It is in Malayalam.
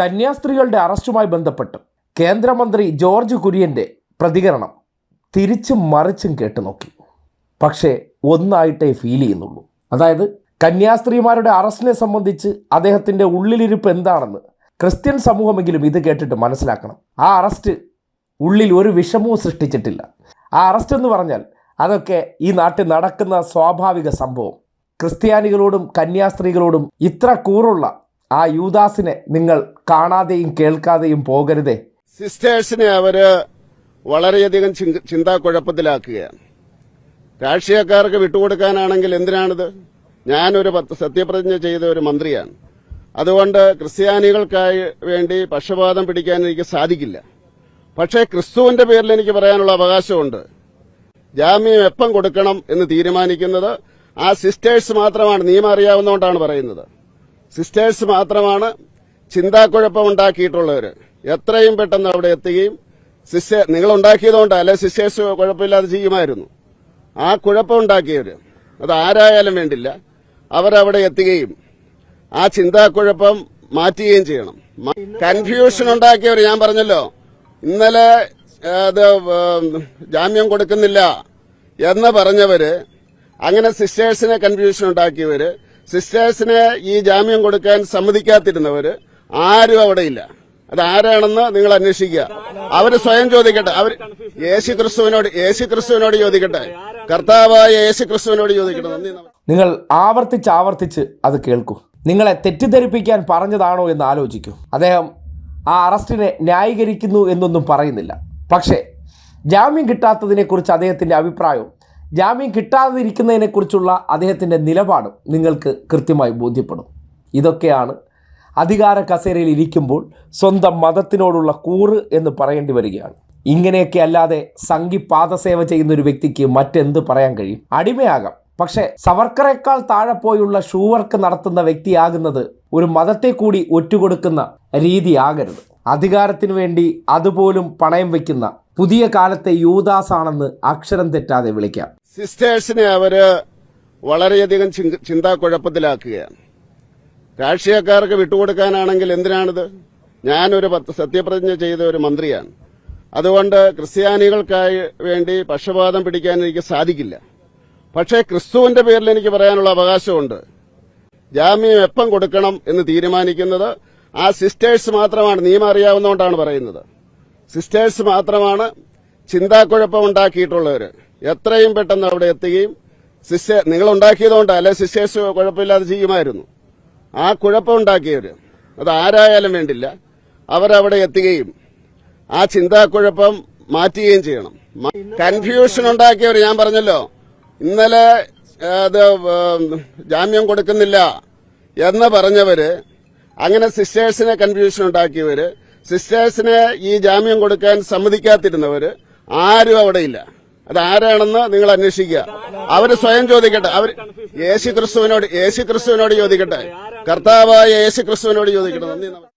കന്യാസ്ത്രീകളുടെ അറസ്റ്റുമായി ബന്ധപ്പെട്ട് കേന്ദ്രമന്ത്രി ജോർജ് കുര്യന്റെ പ്രതികരണം തിരിച്ചും മറിച്ചും കേട്ടു നോക്കി. പക്ഷേ ഒന്നായിട്ടേ ഫീൽ ചെയ്യുന്നുള്ളൂ. അതായത് കന്യാസ്ത്രീമാരുടെ അറസ്റ്റിനെ സംബന്ധിച്ച് അദ്ദേഹത്തിന്റെ ഉള്ളിലിരിപ്പ് എന്താണെന്ന് ക്രിസ്ത്യൻ സമൂഹമെങ്കിലും ഇത് കേട്ടിട്ട് മനസ്സിലാക്കണം. ആ അറസ്റ്റ് ഉള്ളിൽ ഒരു വിഷമവും സൃഷ്ടിച്ചിട്ടില്ല. ആ അറസ്റ്റ് എന്ന് പറഞ്ഞാൽ അതൊക്കെ ഈ നാട്ടിൽ നടക്കുന്ന സ്വാഭാവിക സംഭവം. ക്രിസ്ത്യാനികളോടും കന്യാസ്ത്രീകളോടും ഇത്ര കൂറുള്ള ആ യൂദാസിനെ നിങ്ങൾ കാണാതെയും കേൾക്കാതെയും പോകരുതേ. സിസ്റ്റേഴ്സിനെ അവർ വളരെയധികം ചിന്ത- ചിന്താക്കുഴപ്പത്തിലാക്കുകയാണ്. രാഷ്ട്രീയക്കാർക്ക് വിട്ടുകൊടുക്കാനാണെങ്കിൽ എന്തിനാണിത്? ഞാനൊരു സത്യപ്രതിജ്ഞ ചെയ്ത ഒരു മന്ത്രിയാണ്. അതുകൊണ്ട് ക്രിസ്ത്യാനികൾക്കായി വേണ്ടി പക്ഷപാതം പിടിക്കാൻ എനിക്ക് സാധിക്കില്ല. പക്ഷേ ക്രിസ്തുവിന്റെ പേരിൽ എനിക്ക് പറയാനുള്ള അവകാശമുണ്ട്. ജാമ്യം എപ്പം കൊടുക്കണം എന്ന് തീരുമാനിക്കുന്നത് ആ സിസ്റ്റേഴ്സ് മാത്രമാണ്. നിയമം അറിയാവുന്നതുകൊണ്ടാണ് പറയുന്നത്. സിസ്റ്റേഴ്സ് മാത്രമാണ് ചിന്താക്കുഴപ്പമുണ്ടാക്കിയിട്ടുള്ളവർ എത്രയും പെട്ടെന്ന് അവിടെ എത്തുകയും സിസ്റ്റർ നിങ്ങൾ ഉണ്ടാക്കിയതുകൊണ്ട് അല്ലെ സിസ്റ്റേഴ്സ് കുഴപ്പമില്ലാതെ ചെയ്യുമായിരുന്നു. ആ കുഴപ്പമുണ്ടാക്കിയവർ അത് ആരായാലും വേണ്ടില്ല അവരവിടെ എത്തുകയും ആ ചിന്താക്കുഴപ്പം മാറ്റുകയും ചെയ്യണം. കൺഫ്യൂഷൻ ഉണ്ടാക്കിയവർ ഞാൻ പറഞ്ഞല്ലോ ഇന്നലെ അത് ജാമ്യം കൊടുക്കുന്നില്ല എന്ന് പറഞ്ഞവര് അങ്ങനെ സിസ്റ്റേഴ്സിനെ കൺഫ്യൂഷൻ ഉണ്ടാക്കിയവര് സിസ്റ്റേഴ്സിനെ ഈ ജാമ്യം കൊടുക്കാൻ സമ്മതിക്കാതിരുന്നവര് ആരും അവിടെ ഇല്ല. അത് ആരാണെന്ന് നിങ്ങൾ അന്വേഷിക്കുക. അവർ സ്വയം ചോദിക്കട്ടെ. അവർ യേശു ക്രിസ്തുവിനോട് യേശു ക്രിസ്തുവിനോട് ചോദിക്കട്ടെ. കർത്താവായ യേശു ക്രിസ്തുവിനോട് ചോദിക്കട്ടെ നിങ്ങൾ ആവർത്തിച്ച് ആവർത്തിച്ച് അത് കേൾക്കൂ. നിങ്ങളെ തെറ്റിദ്ധരിപ്പിക്കാൻ പറഞ്ഞതാണോ എന്ന് ആലോചിക്കൂ. അദ്ദേഹം ആ അറസ്റ്റിനെ ന്യായീകരിക്കുന്നു എന്നൊന്നും പറയുന്നില്ല. പക്ഷേ ജാമ്യം കിട്ടാത്തതിനെക്കുറിച്ച് അദ്ദേഹത്തിന്റെ അഭിപ്രായവും ജാമ്യം കിട്ടാതിരിക്കുന്നതിനെക്കുറിച്ചുള്ള അദ്ദേഹത്തിന്റെ നിലപാടും നിങ്ങൾക്ക് കൃത്യമായി ബോധ്യപ്പെടും. ഇതൊക്കെയാണ് അധികാര കസേരയിൽ ഇരിക്കുമ്പോൾ സ്വന്തം മതത്തിനോടുള്ള കൂറ് എന്ന് പറയേണ്ടി വരികയാണ്. ഇങ്ങനെയൊക്കെ അല്ലാതെ സംഘി പാദസേവ ചെയ്യുന്ന ഒരു വ്യക്തിക്ക് മറ്റെന്ത് പറയാൻ കഴിയും? അടിമയാകാം. പക്ഷേ സവർക്കറേക്കാൾ താഴെ പോയുള്ള ഷൂവർക്ക് നടത്തുന്ന വ്യക്തിയാകുന്നത് ഒരു മതത്തെ കൂടി ഒറ്റുകൊടുക്കുന്ന രീതിയാകരുത്. അധികാരത്തിനു വേണ്ടി അതുപോലും പണയം വയ്ക്കുന്ന പുതിയ കാലത്തെ യൂദാസാണെന്ന് അക്ഷരം തെറ്റാതെ വിളിക്കാം. സിസ്റ്റേഴ്സിനെ അവർ വളരെയധികം ചിന്ത- ചിന്താക്കുഴപ്പത്തിലാക്കുകയാണ്. രാഷ്ട്രീയക്കാർക്ക് വിട്ടുകൊടുക്കാനാണെങ്കിൽ എന്തിനാണിത്? ഞാനൊരു സത്യപ്രതിജ്ഞ ചെയ്ത ഒരു മന്ത്രിയാണ്. അതുകൊണ്ട് ക്രിസ്ത്യാനികൾക്കായി വേണ്ടി പക്ഷപാതം പിടിക്കാൻ എനിക്ക് സാധിക്കില്ല. പക്ഷേ ക്രിസ്തുവിന്റെ പേരിൽ എനിക്ക് പറയാനുള്ള അവകാശമുണ്ട്. ജാമ്യം എപ്പം കൊടുക്കണം എന്ന് തീരുമാനിക്കുന്നത് ആ സിസ്റ്റേഴ്സ് മാത്രമാണ്. നിയമം അറിയാവുന്നതുകൊണ്ടാണ് പറയുന്നത്. സിസ്റ്റേഴ്സ് മാത്രമാണ് ചിന്താക്കുഴപ്പം ഉണ്ടാക്കിയിട്ടുള്ളവര്. എത്രയും പെട്ടെന്ന് അവിടെ എത്തുകയും സിസ്റ്റർ നിങ്ങൾ ഉണ്ടാക്കിയതുകൊണ്ട് അല്ലെ സിസ്റ്റേഴ്സ് കുഴപ്പമില്ലാതെ ചെയ്യുമായിരുന്നു? ആ കുഴപ്പം ഉണ്ടാക്കിയവര് അത് ആരായാലും വേണ്ടില്ല അവരവിടെ എത്തുകയും ആ ചിന്താക്കുഴപ്പം മാറ്റുകയും ചെയ്യണം. കൺഫ്യൂഷൻ ഉണ്ടാക്കിയവർ ഞാൻ പറഞ്ഞല്ലോ ഇന്നലെ അത് ജാമ്യം കൊടുക്കുന്നില്ല എന്ന് പറഞ്ഞവര് അങ്ങനെ സിസ്റ്റേഴ്സിനെ കൺഫ്യൂഷൻ ഉണ്ടാക്കിയവര് സിസ്റ്റേഴ്സിനെ ഈ ജാമ്യം കൊടുക്കാൻ സമ്മതിക്കാതിരുന്നവര് ആരും അവിടെയില്ല. അത് ആരാണെന്ന് നിങ്ങൾ അന്വേഷിക്കുക. അവർ സ്വയം ചോദിക്കട്ടെ. അവർ യേശു ക്രിസ്തുവിനോട് യേശു ക്രിസ്തുവിനോട് ചോദിക്കട്ടെ. കർത്താവായ യേശു ക്രിസ്തുവിനോട് ചോദിക്കട്ടെ.